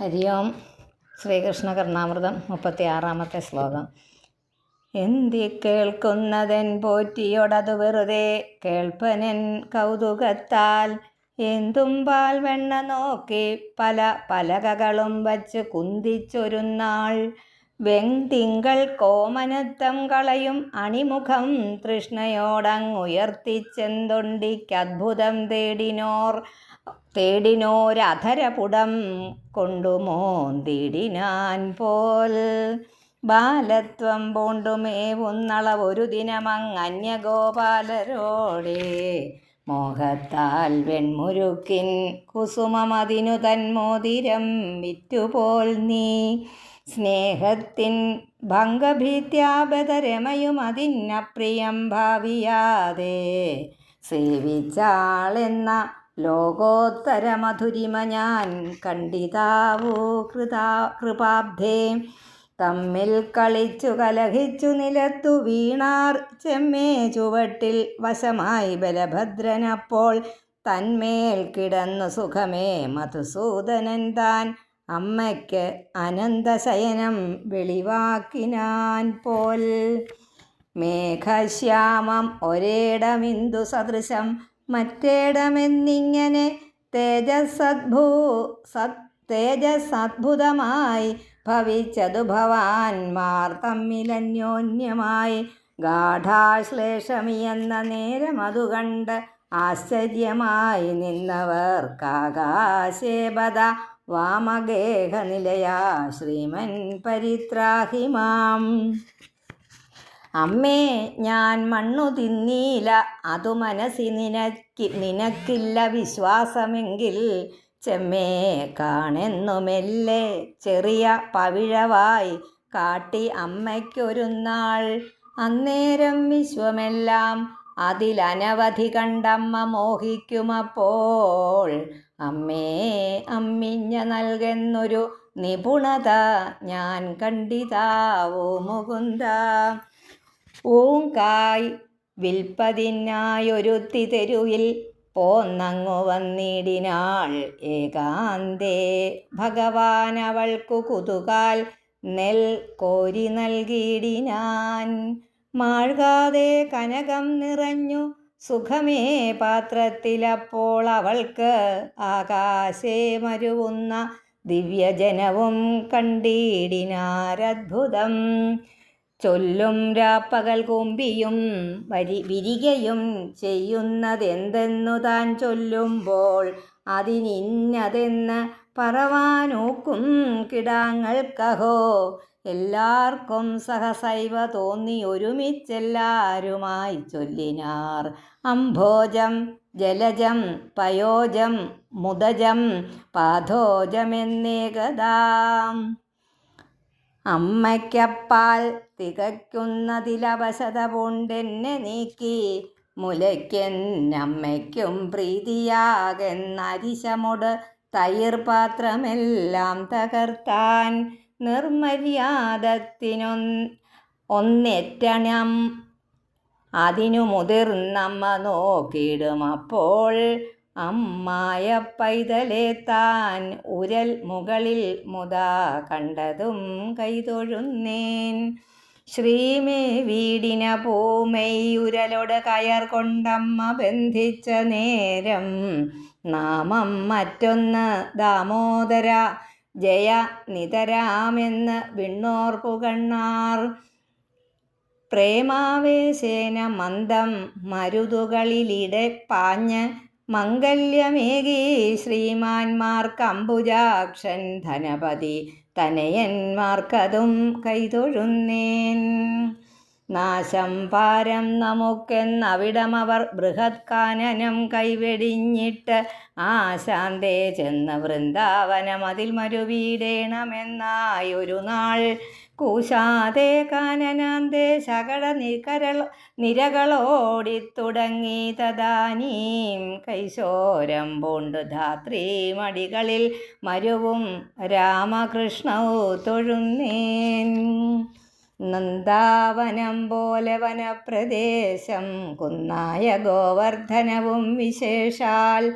ഹരി ഓം ശ്രീകൃഷ്ണ കർണാമൃതം മുപ്പത്തി ആറാമത്തെ ശ്ലോകം. എന്തി കേൾക്കുന്നതൻ പോറ്റിയോടതു വെറുതെ കേൾപ്പനൻ കൗതുകത്താൽ എന്തും പാൽ വെണ്ണ നോക്കി പല പലകകളും വച്ച് കുന്തിച്ചൊരു നാൾ. വെങ്തിങ്കൾ കോമനത്തം കളയും അണിമുഖം തൃഷ്ണയോടങ്ങുയർത്തിച്ചെന്തൊണ്ടിക്കദ്ഭുതം തേടിനോർ. തേടിനോരധരപുടം കൊണ്ടു മോന്തിടിനാൻ പോൽ. ബാലത്വം പൂണ്ടുമേവുന്നളവൊരു ദിനമങ്ങന്യഗോപാലരോടെ മോഹത്താൽ വെൺമുരുക്കിൻ കുസുമമതിനു തന്മോതിരം വിറ്റുപോൽ നീ. സ്നേഹത്തിൻ ഭംഗഭീത്യാപതരമയുമതിന്നപ്രിയം ഭാവിയാതെ. സേവിച്ചാളെന്ന ലോകോത്തര മധുരിമ ഞാൻ കണ്ടിതാവൂ കൃതാ കൃപാബ്ധേ. തമ്മിൽ കളിച്ചു കലഹിച്ചു നിലത്തു വീണാർ ചെമ്മേ ചുവട്ടിൽ വശമായി ബലഭദ്രനപ്പോൾ തന്മേൽ കിടന്നു സുഖമേ മധുസൂദനൻ താൻ അമ്മയ്ക്ക് അനന്തശയനം വെളിവാക്കിനാൻ പോൽ. മേഘശ്യാമം ഒരേടമിന്ദു സദൃശം മറ്റേടമെന്നിങ്ങനെ തേജസദ്ഭൂ സത് തേജസദ്ഭുതമായി ഭവിച്ചതു ഭവാൻമാർ തമ്മിലന്യോന്യമായി ഗാഠാശ്ലേഷമിയെന്ന നേരം അതു കണ്ട് ആശ്ചര്യമായി നിന്നവർക്കാകാശേപത വാമഗേഹനിലയാ ശ്രീമൻ പരിത്രാഹിമാം. അമ്മേ ഞാൻ മണ്ണു തിന്നീല. അതു മനസ്സി നിനക്ക് നിനക്കില്ല വിശ്വാസമെങ്കിൽ ചെമ്മേ കാണെന്നുമെല്ലെ ചെറിയ പവിഴവായി കാട്ടി അമ്മയ്ക്കൊരു നാൾ. അന്നേരം വിശ്വമെല്ലാം അതിലനവധി കണ്ടമ്മ മോഹിക്കുമപ്പോൾ. അമ്മേ അമ്മിഞ്ഞ നൽകുന്നൊരു നിപുണത ഞാൻ കണ്ടിതാവോ മുകുന്ദ. ഊങ്കായ് വിൽപ്പതിനായൊരുത്തി തെരുവിൽ പോന്നങ്ങു വന്നിടിനാൾ ഏകാന്തേ. ഭഗവാൻ അവൾക്കു കുതുകാൽ നെൽ കോരി നൽകിയിടിനാൻ. മാഴ്കാതെ കനകം നിറഞ്ഞു സുഖമേ പാത്രത്തിലപ്പോൾ അവൾക്ക് ആകാശേ മരുവുന്ന ദിവ്യജനവും കണ്ടിടിനാരദ്ഭുതം. ചൊല്ലും രാപ്പകൽ കൊമ്പിയും വരി വിരികയും ചെയ്യുന്നതെന്തെന്നു താൻ ചൊല്ലുമ്പോൾ അതിനിന്നതെന്ന് പറവാനോക്കും കിടാങ്ങൾക്കഹോ. എല്ലാവർക്കും സഹസൈവ തോന്നി ഒരുമിച്ചെല്ലാരുമായി ചൊല്ലിനാർ. അംഭോജം ജലജം പയോജം മുദജം പാഥോജമെന്നേകതാം അമ്മയ്ക്കപ്പാൽ തികയ്ക്കുന്നതിലവശത പൂണ്ടെന്നെ നീക്കി. മുലയ്ക്കെന്നമ്മയ്ക്കും പ്രീതിയാകെന്നരിശമുട് തൈർ പാത്രമെല്ലാം തകർത്താൻ നിർമര്യാദത്തിനൊന്ന് ഒന്നെറ്റണം. അതിനു മുതിർന്നമ്മ നോക്കിയിടുമപ്പോൾ അമ്മായ പൈതലെ താൻ ഉരൽ മുകളിൽ മുതാ കണ്ടതും കൈതൊഴുന്നേൻ. ശ്രീമേ വീടിന പൂമയുരലോട് കയർ കൊണ്ടമ്മ ബന്ധിച്ച നേരം. നാമം മറ്റൊന്ന് ദാമോദര ജയ നിതരാമെന്ന് വിണ്ണോർപ്പു കണ്ണാർ. പ്രേമാവേശേന മന്ദം മരുതുകളിലിടെ പാഞ്ഞ് മംഗല്യമേകി ശ്രീമാന്മാർക്കംബുജാക്ഷൻ ധനപതി തനയന്മാർക്കതും കൈതൊഴുന്നേൻ. നാശം പാരം നമുക്കെന്നവിടമവർ ബൃഹത്കാനനം കൈവെടിഞ്ഞിട്ട് ആശാന്തേ ചെന്ന വൃന്ദാവനം അതിൽ മരുവീടേണമെന്നായൊരു നാൾ കൂശാതെ കാനനാന്തേ ശകട നികരൾ നിരകളോടിത്തുടങ്ങി തദാനീം കൈശോരം പൂണ്ടു ധാത്രി മടികളിൽ മരുവും രാമകൃഷ്ണവു തൊഴുന്നേൻ. നന്ദാവനം പോലെ വനപ്രദേശം കുന്നായ ഗോവർദ്ധനവും വിശേഷാൽ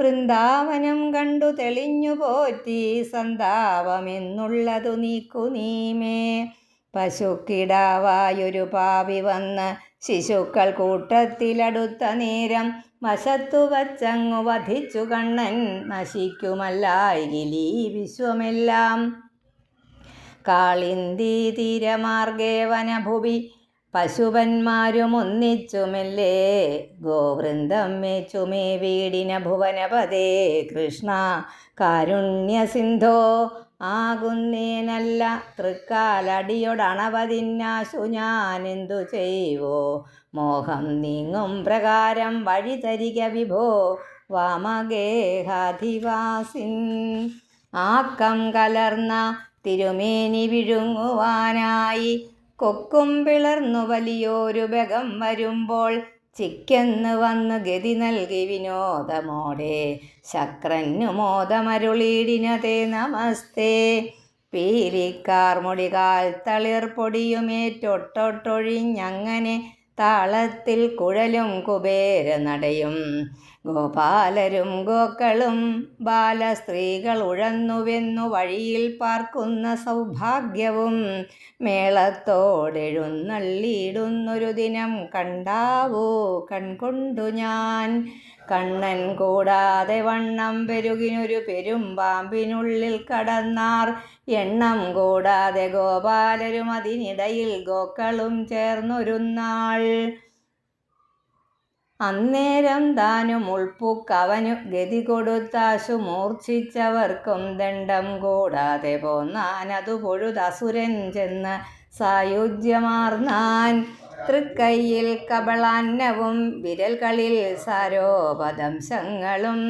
വൃന്ദാവനം കണ്ടു തെളിഞ്ഞു പോറ്റി സന്താപമെന്നുള്ളതു നീക്കു നീമേ. പശുക്കിടാവായൊരു പാവി വന്ന് ശിശുക്കൾ കൂട്ടത്തിലടുത്ത നേരം വശത്തു വച്ചങ്ങു വധിച്ചു കണ്ണൻ നശിക്കുമല്ലായിലീ വിശ്വമെല്ലാം. കാളിന്തി തീരമാർഗേ വനഭുവി പശുപന്മാരും ഒന്നിച്ചുമെല്ലേ ഗോവൃന്ദം മേച്ചുമേ വീടിന ഭുവനപദേ കൃഷ്ണ. കാരുണ്യ സിന്ധോ ആകുന്നേനല്ല തൃക്കാലടിയൊടണവതിന്നാശു ഞാനെന്തു ചെയ്യുവോ മോഹം നീങ്ങും പ്രകാരം വഴി തരിക വിഭോ? വാമഗേഹാധിവാസിൻ ആക്കം കലർന്ന തിരുമേനി വിഴുങ്ങുവാനായി കൊക്കും പിളർന്നു വലിയൊരു ബകം വരുമ്പോൾ ചിക്കെന്ന് വന്ന് ഗതി നൽകി വിനോദമോടെ. ശക്രന്നു മോദമരുളീടിനതേ നമസ്തേ. പീലിക്കാർമുടികാൽ തളിർ പൊടിയുമേറ്റൊട്ടൊട്ടൊഴിഞ്ഞങ്ങനെ താളത്തിൽ കുഴലും കുബേര നടയും. ഗോപാലരും ഗോക്കളും ബാലസ്ത്രീകൾ ഉഴന്നുവെന്നു വഴിയിൽ പാർക്കുന്ന സൗഭാഗ്യവും മേളത്തോടെഴുന്നള്ളിയിടുന്നൊരു ദിനം കണ്ടാവൂ? കൺകൊണ്ടു ഞാൻ. കണ്ണൻ കൂടാതെ വണ്ണം പെരുകിനൊരു പെരുമ്പാമ്പിനുള്ളിൽ കടന്നാർ. എണ്ണം കൂടാതെ ഗോപാലരും അതിനിടയിൽ ഗോക്കളും ചേർന്നൊരുന്നാൾ. അന്നേരം താനും ഉൾപ്പുക്കവനു ഗതി കൊടുത്താശു മൂർച്ഛിച്ചവർക്കും ദണ്ഡം കൂടാതെ പോന്നാനതു പൊഴുതസുരൻ ചെന്ന് സായുജ്യമാർന്നാൻ. തൃക്കൈയിൽ കബളാന്നവും വിരൽകളിൽ സാരോപദംശങ്ങളും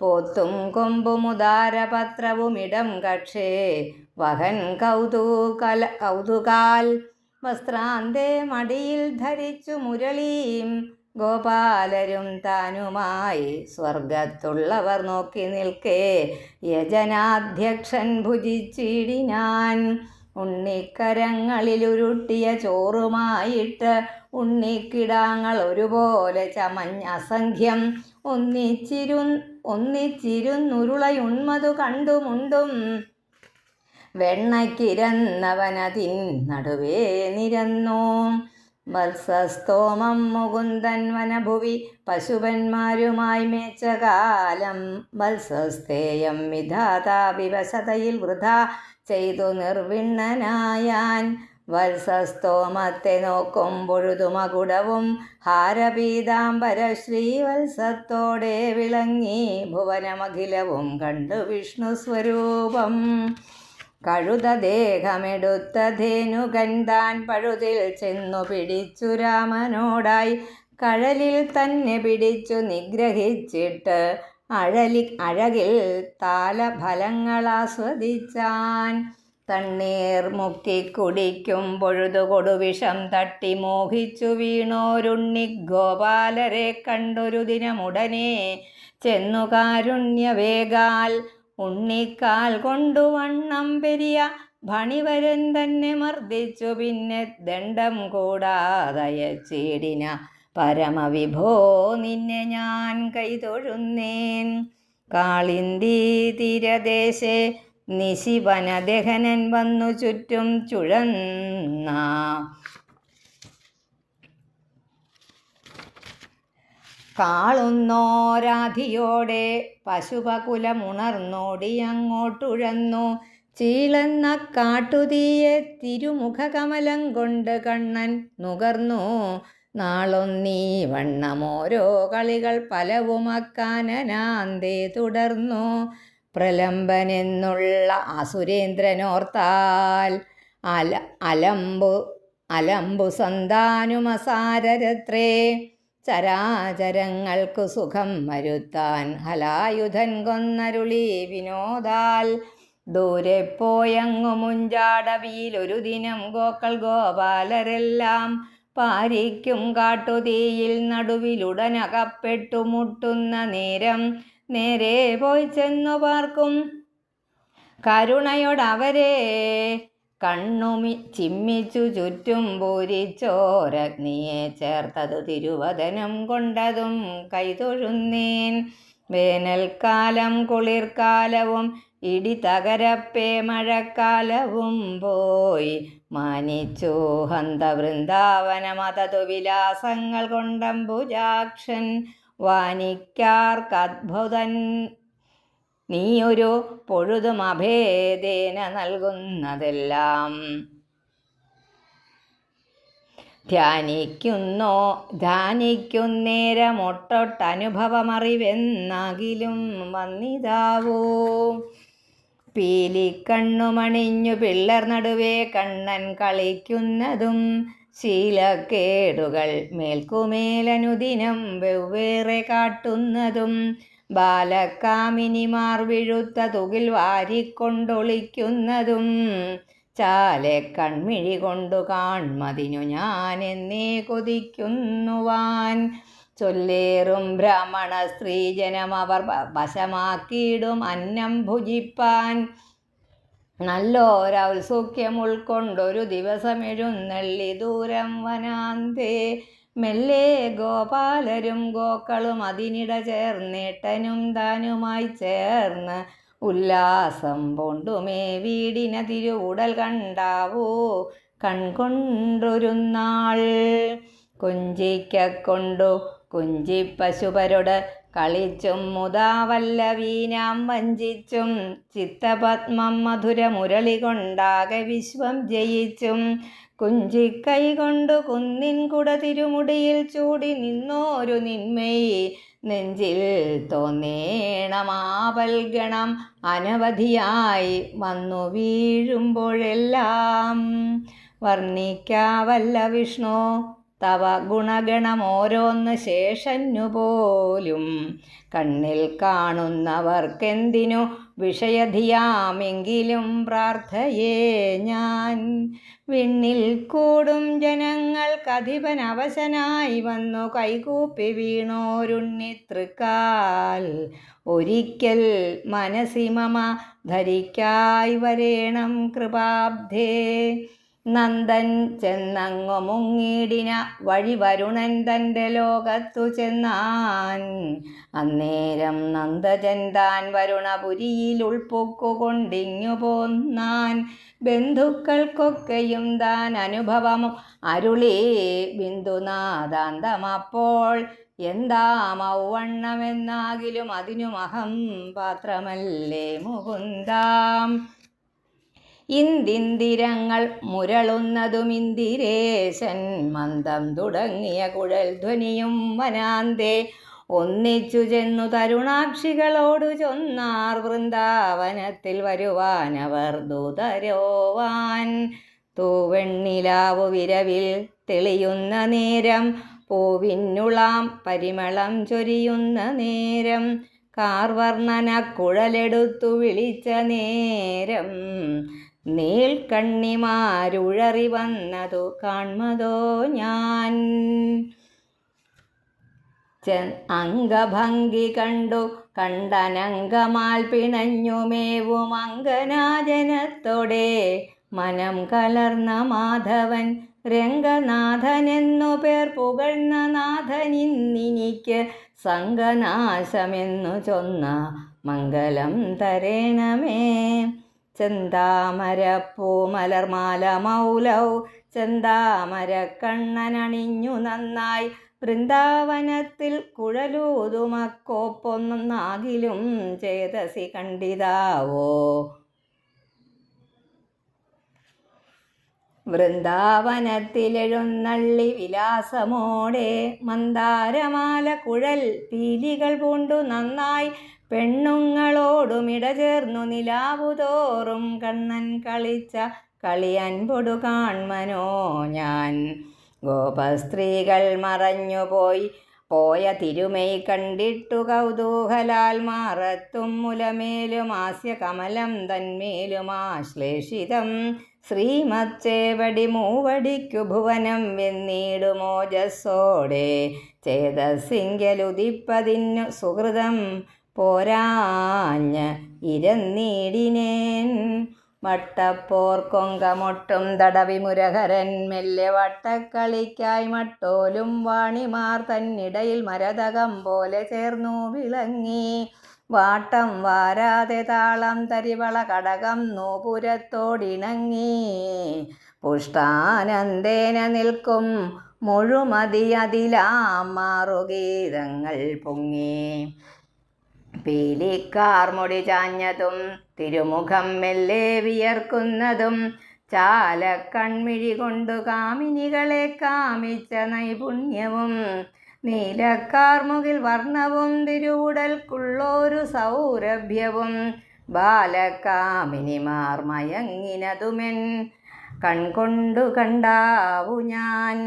പോത്തും കൊമ്പുമുദാരപത്രവുമിടം കക്ഷേ. വഹൻ കൗതുകല കൗതുകാൽ വസ്ത്രാന്തേ മടിയിൽ ധരിച്ചു മുരളീം. ഗോപാലരും താനുമായി സ്വർഗത്തുള്ളവർ നോക്കി നിൽക്കേ. യജനാധ്യക്ഷൻ ഭുജിച്ചിടിനാൻ ഉണ്ണിക്കരങ്ങളിലുരുട്ടിയ ചോറുമായിട്ട് ഉണ്ണിക്കിടാങ്ങൾ ഒരുപോലെ ചമഞ്ഞ അസംഖ്യം ഒന്നിച്ചിരു ഒന്നിച്ചിരുന്നുരുളയുണ്മതു കണ്ടുമുണ്ടും. വെണ്ണയ്ക്കിരന്നവനതിൻ നടുവേ നിരന്നു. വത്സസ്തോമം മുകുന്ദൻ വനഭുവി പശുപന്മാരുമായി മേച്ച കാലം വത്സസ്തേയം വിധാതാ വിവശതയിൽ വൃഥ ചെയ്തു നിർവിണ്ണനായാൻ. വത്സസ്തോമത്തെ നോക്കും പൊഴുതുമകുടവും ഹാരപീതാംബര ശ്രീവത്സത്തോടെ വിളങ്ങി ഭുവനമഖിലവും കണ്ടു വിഷ്ണു സ്വരൂപം. കഴുതദേഹമെടുത്ത ധേനുകൻ താൻ പഴുതിൽ ചെന്നു പിടിച്ചു രാമനോടായി. കഴലിൽ തന്നെ പിടിച്ചു നിഗ്രഹിച്ചിട്ട് അഴലി അഴകിൽ താലഫലങ്ങൾ ആസ്വദിച്ചാൻ. തണ്ണീർ മുക്കി കുടിക്കും പൊഴുതു കൊടുവിഷം തട്ടി മോഹിച്ചു വീണോരുണ്ണി ഗോപാലരെ കണ്ടൊരു ദിനമുടനെ ചെന്നു കാരുണ്യവേഗാൽ ഉണ്ണിക്കാൽ കൊണ്ടു വണ്ണം പെരിയ ഭണിവരൻ തന്നെ മർദ്ദിച്ചു പിന്നെ ദണ്ഡം കൂടാതയച്ചീടിന പരമവിഭോ നിന്നെ ഞാൻ കൈതൊഴുന്നേൻ. കാളിന്തി തീരദേശേ നിശിവനദഹനൻ വന്നു ചുറ്റും ചുഴന്ന. കാളുന്നോരാധിയോടെ പശുപകുലമുണർന്നോടി അങ്ങോട്ടുഴന്നു ചീളന്ന കാട്ടുതീയെ തിരുമുഖകമലം കൊണ്ട് കണ്ണൻ നുകർന്നു. നാളൊന്നീ വണ്ണമോരോ കളികൾ പലവുമക്കാനനാന്തേ തുടർന്നു. പ്രലംബനെന്നുള്ള അസുരേന്ദ്രനോർത്താൽ അല അലമ്പു അലമ്പു സന്താനുമസാരരത്രേ ചരാചരങ്ങൾക്കു സുഖം വരുത്താൻ ഹലായുധൻ കൊന്നരുളി വിനോദാൽ. ദൂരെ പോയങ്ങു മുഞ്ചാടവിയിൽ ഒരു ദിനം ഗോക്കൾ ഗോപാലരെല്ലാം പാരിക്കും കാട്ടുതീയിൽ നടുവിലുടനകപ്പെട്ടു മുട്ടുന്ന നേരം നേരെ പോയി ചെന്നു പാർക്കും. കരുണയോടവരെ കണ്ണുമി ചിമ്മിച്ചു ചുറ്റും പൂരിച്ചോരഗ്നിയെ ചേർത്തതു തിരുവദനം കൊണ്ടതും കൈതൊഴുന്നേൻ. വേനൽക്കാലം കുളിർക്കാലവും ഇടി തകരപ്പേ മഴക്കാലവും പോയി മാനിച്ചു ഹന്ത വൃന്ദാവനമതതു വിലാസങ്ങൾ കൊണ്ടംബുജാക്ഷൻ വാനിക്കാർക്കദ്ഭുതൻ നീയൊരു പൊഴുതും അഭേദേന നൽകുന്നതെല്ലാം ധ്യാനിക്കുന്നോ ധ്യാനിക്കുന്നേരമൊട്ടൊട്ടനുഭവമറിവെന്നാകിലും വന്നിതാവോ. പീലിക്കണ്ണുമണിഞ്ഞു പിള്ളർ നടുവേ കണ്ണൻ കളിക്കുന്നതും ശീലക്കേടുകൾ മേൽക്കുമേലനുദിനം വെവ്വേറെ കാട്ടുന്നതും ബാലക്കാമിനിമാർ വിഴുത്ത തുകിൽ വാരിക്കൊണ്ടൊളിക്കുന്നതും ചാലെ കൺമിഴി കൊണ്ടു കാൺമതിനു ഞാൻ എന്നേ കൊതിക്കുന്നുവാൻ. ചൊല്ലേറും ബ്രാഹ്മണ സ്ത്രീജനം അവർ വശമാക്കിയിടും അന്നം ഭുജിപ്പാൻ. നല്ലൊരൗത്സുഖ്യം ഉൾക്കൊണ്ടൊരു ദിവസം എഴുന്നള്ളി ദൂരം വനാന്തേ. മെല്ലെ ഗോപാലരും ഗോക്കളും അതിനിട ചേർന്നേട്ടനും താനുമായി ചേർന്ന് ഉല്ലാസം പൊണ്ടുമേ വീടിന തിരുവുടൽ കണ്ടാവോ. കൺകൊണ്ടൊരു നാൾ കൊഞ്ചിക്കൊണ്ടു കുഞ്ചിപ്പശുപരോട് കളിച്ചും മുതാവല്ലവീനാം വഞ്ചിച്ചും ചിത്തപത്മം മധുര മുരളി കൊണ്ടാകെ വിശ്വം ജയിച്ചും കുഞ്ചിക്കൈ കൊണ്ടു കുന്നിൻ കുട തിരുമുടിയിൽ ചൂടി നിന്നോരു നിന്മയി നെഞ്ചിൽ തോന്നേണമാപൽഗണം അനവധിയായി വന്നു വീഴുമ്പോഴെല്ലാം വർണിക്കാവല്ല വിഷ്ണു തവ ഗുണഗണമോരോന്ന് ശേഷന്നുപോലും. കണ്ണിൽ കാണുന്നവർക്കെന്തിനു വിഷയധിയാമെങ്കിലും പ്രാർത്ഥയേ ഞാൻ. വിണ്ണിൽ കൂടും ജനങ്ങൾക്കധിപൻ അവശനായി വന്നു കൈകൂപ്പി വീണോരുണ്ണിത്തൃക്കാൽ ഒരിക്കൽ മനസിമമ ധരിക്കായി വരേണം കൃപാബ്ധേ. നന്ദൻ ചെന്നങ്ങു മുങ്ങിടിന വഴി വരുണൻ തന്റെ ലോകത്തു ചെന്നാൻ. അന്നേരം നന്ദജൻ താൻ വരുണപുരിയിൽ ഉൾപ്പൊക്കുകൊണ്ടിങ്ങു പോന്നാൻ. ബന്ധുക്കൾക്കൊക്കെയും താൻ അനുഭവം അരുളേ. ബിന്ദുനാഥാന്തമപ്പോൾ എന്താ മൗവണ്ണമെന്നാകിലും അതിനുമഹം പാത്രമല്ലേ മുകുന്ദാം. ഇന്ദിന്ദിരങ്ങൾ മുരളുന്നതും ഇന്ദിരേശൻ മന്ദം തുടങ്ങിയ കുഴൽ ധ്വനിയും വനാന്തേ. ഒന്നിച്ചു ചെന്നു തരുണാക്ഷികളോടു ചൊന്നാർ വൃന്ദാവനത്തിൽ വരുവാനവർ ദൂതരോവാൻ. തൂവെണ്ണിലാവു വിരവിൽ തെളിയുന്ന നേരം പൂവിന്നുളാം പരിമളം ചൊരിയുന്ന നേരം കാർവർണന കുഴലെടുത്തു വിളിച്ച നേരം. നീൽക്കണ്ണിമാരുഴറി വന്നതു കാൺമതോ ഞാൻ അംഗഭംഗി കണ്ടു കണ്ടനങ്കമാൽ പിണഞ്ഞുമേവും അങ്കനാജനത്തോടെ മനം കലർന്ന മാധവൻ രംഗനാഥനെന്നു പേർ പുകഴ്ന്ന നാഥനിന്നിനിക്ക് സംഘനാശമെന്നു ചൊന്ന മംഗലം തരേണമേ. ചെന്താമരപ്പൂമലർമാല മൗലൗ ചെന്താമര കണ്ണനണിഞ്ഞു നന്നായി. വൃന്ദാവനത്തിൽ കുഴലൂതുമക്കോപ്പൊന്നാകിലും ചേതസി കണ്ടിതാവോ? വൃന്ദാവനത്തിലെഴുന്നള്ളി വിലാസമോടെ മന്ദാരമാല കുഴൽ പീലികൾ പൂണ്ടു നന്നായി. പെണ്ണുങ്ങളോടുമിട ചേർന്നു നിലാവുതോറും കണ്ണൻ കളിച്ച കളിയൻപൊടു കാൺമനോ ഞാൻ. ഗോപസ്ത്രീകൾ മറഞ്ഞുപോയി പോയ. തിരുമൈ കണ്ടിട്ടു കൗതൂഹലാൽ മാറത്തും മുലമേലും ആസ്യ കമലം തന്മേലും ആശ്ലേഷിതം. ശ്രീമച്ചേവടി മൂവടിക്കു ഭുവനം വെന്നീടുമോജസ്സോടെ ചേതസിങ്കലുദിപ്പതിന്നു സുഹൃതം പോരാഞ്ഞ് ഇരന്നീടിനേൻ. വട്ടപ്പോർ കൊങ്കമൊട്ടും തടവി മുരഹരൻ മെല്ലെ വട്ടക്കളിക്കായി മട്ടോലും വാണിമാർ തന്നിടയിൽ മരതകം പോലെ ചേർന്നു വിളങ്ങി. വാട്ടം വാരാതെ താളം തരിവള കടകം നൂപുരത്തോടിണങ്ങി. പുഷ്ടാനന്ദേന നിൽക്കും മുഴുമതി അതിലാം മാറുഗീതങ്ങൾ പൊങ്ങി. പീലിക്കാർ മുടി ചാഞ്ഞതും തിരുമുഖം മെല്ലെ വിയർക്കുന്നതും ചാലക്കൺമിഴി കൊണ്ടു കാമിനികളെ കാമിച്ച നൈപുണ്യവും നീലക്കാർമുകിൽ വർണവും തിരുവുടൽക്കുള്ളൊരു സൗരഭ്യവും ബാലക്കാമിനിമാർ മയങ്ങിനതുമെൻ കൺകൊണ്ടു കണ്ടാവു ഞാൻ.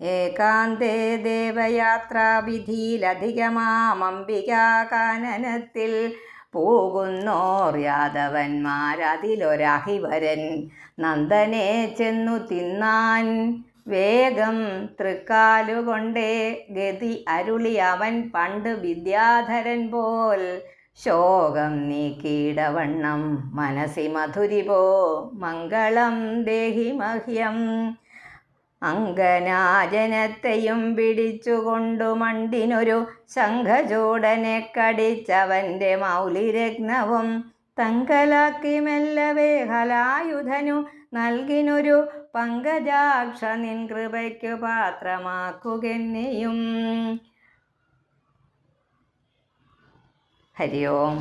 ഏകാന്തേ ദേവയാത്രാവിധിയിലധികമാമംബികാകാനനത്തിൽ പോകുന്നോർ യാദവന്മാരതിലൊരഹിവരൻ നന്ദനെ ചെന്നു തിന്നാൻ. വേഗം തൃക്കാലുകൊണ്ടേ ഗതി അരുളി അവൻ പണ്ട് വിദ്യാധരൻ പോൽ. ശോകം നീക്കിയിടവണ്ണം മനസ്സി മധുരിപോ മംഗളം ദേഹി മഹ്യം അങ്കനാജനത്തെയും പിടിച്ചുകൊണ്ടു മണ്ടിനൊരു ശംഖചൂടനെ കടിച്ചവന്റെ മൗലിരത്നവും തങ്കലാക്കി മെല്ലവേ ഹലായുധനു നൽകിനൊരു പങ്കജാക്ഷ നിൻ കൃപയ്ക്കു പാത്രമാക്കുകെന്നെയും ഹരി ഓം